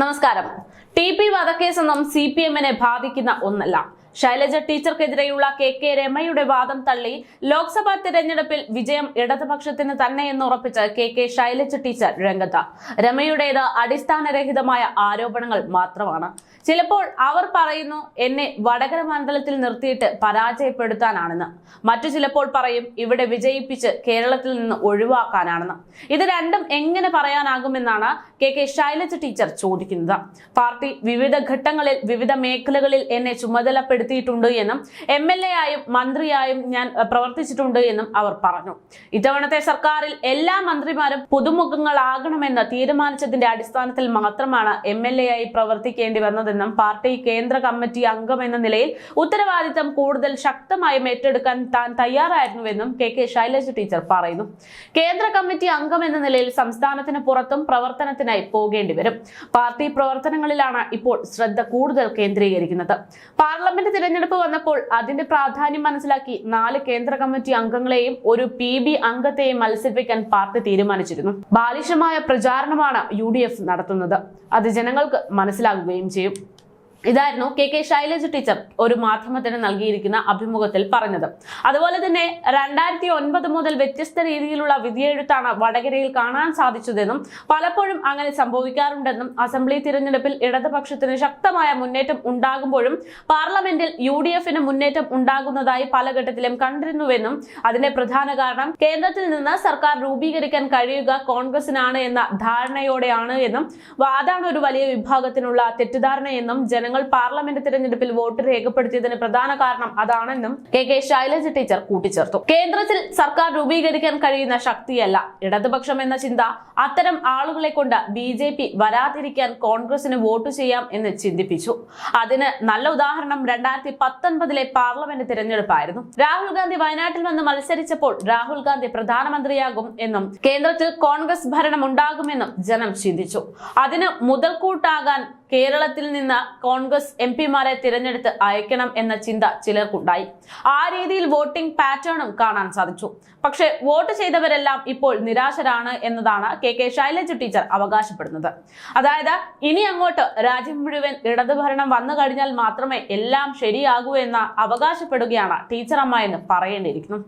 നമസ്കാരം. T P വധക്കേസൊന്നും C P എമ്മിനെ ബാധിക്കുന്ന ഒന്നല്ല. ശൈലജ ടീച്ചർക്കെതിരെയുള്ള കെ കെ രമയുടെ വാദം തള്ളി ലോക്സഭാ തിരഞ്ഞെടുപ്പിൽ വിജയം ഇടതുപക്ഷത്തിന് തന്നെ എന്ന് ഉറപ്പിച്ച് കെ കെ ശൈലജ ടീച്ചർ രംഗത്ത്. രമയുടേത് അടിസ്ഥാനരഹിതമായ ആരോപണങ്ങൾ മാത്രമാണ്. ചിലപ്പോൾ അവർ പറയുന്നു എന്നെ വടകര മണ്ഡലത്തിൽ നിർത്തിയിട്ട് പരാജയപ്പെടുത്താനാണെന്ന്. മറ്റു ചിലപ്പോൾ പറയും ഇവിടെ വിജയിപ്പിച്ച് കേരളത്തിൽ നിന്ന് ഒഴിവാക്കാനാണെന്ന്. ഇത് രണ്ടും എങ്ങനെ പറയാനാകുമെന്നാണ് കെ കെ ശൈലജ ടീച്ചർ ചോദിക്കുന്നത്. പാർട്ടി വിവിധ ഘട്ടങ്ങളിൽ വിവിധ മേഖലകളിൽ എന്നെ ചുമതലപ്പെടുത്തിയിട്ടുണ്ട് എന്നും എം എൽ എ ആയും മന്ത്രിയായും ഞാൻ പ്രവർത്തിച്ചിട്ടുണ്ട് എന്നും അവർ പറഞ്ഞു. ഇത്തവണത്തെ സർക്കാരിൽ എല്ലാ മന്ത്രിമാരും പുതുമുഖങ്ങളാകണമെന്ന് തീരുമാനിച്ചതിന്റെ അടിസ്ഥാനത്തിൽ മാത്രമാണ് എം എൽ എ ആയി പ്രവർത്തിക്കേണ്ടി വന്നതെന്നും പാർട്ടി കേന്ദ്ര കമ്മിറ്റി അംഗം എന്ന നിലയിൽ ഉത്തരവാദിത്തം കൂടുതൽ ശക്തമായും ഏറ്റെടുക്കാൻ താൻ തയ്യാറായിരുന്നുവെന്നും കെ കെ ശൈലജ ടീച്ചർ പറയുന്നു. കേന്ദ്ര കമ്മിറ്റി അംഗം എന്ന നിലയിൽ സംസ്ഥാനത്തിന് പുറത്തും പ്രവർത്തനത്തിനായി പോകേണ്ടി വരും. പാർട്ടി പ്രവർത്തനങ്ങളിലാണ് ഇപ്പോൾ ശ്രദ്ധ കൂടുതൽ കേന്ദ്രീകരിക്കുന്നത്. പാർലമെന്റ് തിരഞ്ഞെടുപ്പ് വന്നപ്പോൾ അതിന്റെ പ്രാധാന്യം മനസ്സിലാക്കി നാല് കേന്ദ്ര കമ്മിറ്റി അംഗങ്ങളെയും ഒരു പി ബി അംഗത്തെയും മത്സരിപ്പിക്കാൻ പാർട്ടി തീരുമാനിച്ചിരുന്നു. ബാലിശമായ പ്രചാരണമാണ് യു നടത്തുന്നത്. അത് ജനങ്ങൾക്ക് മനസ്സിലാകുകയും ചെയ്യും. ഇതായിരുന്നു കെ കെ ശൈലജ ടീച്ചർ ഒരു മാധ്യമത്തിന് നൽകിയിരിക്കുന്ന അഭിമുഖത്തിൽ പറഞ്ഞത്. അതുപോലെ തന്നെ രണ്ടായിരത്തി ഒൻപത് മുതൽ വ്യത്യസ്ത രീതിയിലുള്ള വിധിയെഴുത്താണ് വടകരയിൽ കാണാൻ സാധിച്ചതെന്നും പലപ്പോഴും അങ്ങനെ സംഭവിക്കാറുണ്ടെന്നും അസംബ്ലി തിരഞ്ഞെടുപ്പിൽ ഇടതുപക്ഷത്തിന് ശക്തമായ മുന്നേറ്റം ഉണ്ടാകുമ്പോഴും പാർലമെന്റിൽ യു ഡി എഫിന് മുന്നേറ്റം ഉണ്ടാകുന്നതായി പല ഘട്ടത്തിലും കണ്ടിരുന്നുവെന്നും അതിന്റെ പ്രധാന കാരണം കേന്ദ്രത്തിൽ നിന്ന് സർക്കാർ രൂപീകരിക്കാൻ കഴിയുക കോൺഗ്രസിനാണ് എന്ന ധാരണയോടെയാണ് എന്നും അതാണ് ഒരു വലിയ വിഭാഗത്തിനുള്ള തെറ്റിദ്ധാരണയെന്നും ജനങ്ങൾ പാർലമെന്റ് തിരഞ്ഞെടുപ്പിൽ വോട്ട് രേഖപ്പെടുത്തിയതിന് പ്രധാന കാരണം അതാണെന്നും കെ കെ ശൈലജ ടീച്ചർ കൂട്ടിച്ചേർത്തു. കേന്ദ്രത്തിൽ സർക്കാർ രൂപീകരിക്കാൻ കഴിയുന്ന ശക്തിയല്ല ഇടതുപക്ഷം എന്ന ചിന്ത. അത്തരം ആളുകളെ കൊണ്ട് ബി ജെ പി വരാതിരിക്കാൻ കോൺഗ്രസിന് വോട്ട് ചെയ്യാം എന്ന് ചിന്തിപ്പിച്ചു. അതിന് നല്ല ഉദാഹരണം രണ്ടായിരത്തി പത്തൊൻപതിലെ പാർലമെന്റ് തിരഞ്ഞെടുപ്പായിരുന്നു. രാഹുൽ ഗാന്ധി വയനാട്ടിൽ വന്ന് മത്സരിച്ചപ്പോൾ രാഹുൽ ഗാന്ധി പ്രധാനമന്ത്രിയാകും എന്നും കേന്ദ്രത്തിൽ കോൺഗ്രസ് ഭരണം ഉണ്ടാകുമെന്നും ജനം ചിന്തിച്ചു. അതിന് മുതൽക്കൂട്ടാകാൻ കേരളത്തിൽ നിന്ന് കോൺഗ്രസ് എം പിമാരെ തിരഞ്ഞെടുത്ത് അയക്കണം എന്ന ചിന്ത ചിലർക്കുണ്ടായി. ആ രീതിയിൽ വോട്ടിംഗ് പാറ്റേണും കാണാൻ സാധിച്ചു. പക്ഷേ വോട്ട് ചെയ്തവരെല്ലാം ഇപ്പോൾ നിരാശരാണ് എന്നതാണ് കെ കെ ശൈലജ ടീച്ചർ അവകാശപ്പെടുന്നത്. അതായത് ഇനി അങ്ങോട്ട് രാജ്യം മുഴുവൻ ഇടതുഭരണം വന്നു കഴിഞ്ഞാൽ മാത്രമേ എല്ലാം ശരിയാകൂ എന്ന് അവകാശപ്പെടുകയാണ് ടീച്ചറമ്മ എന്ന് പറയേണ്ടിയിരിക്കുന്നു.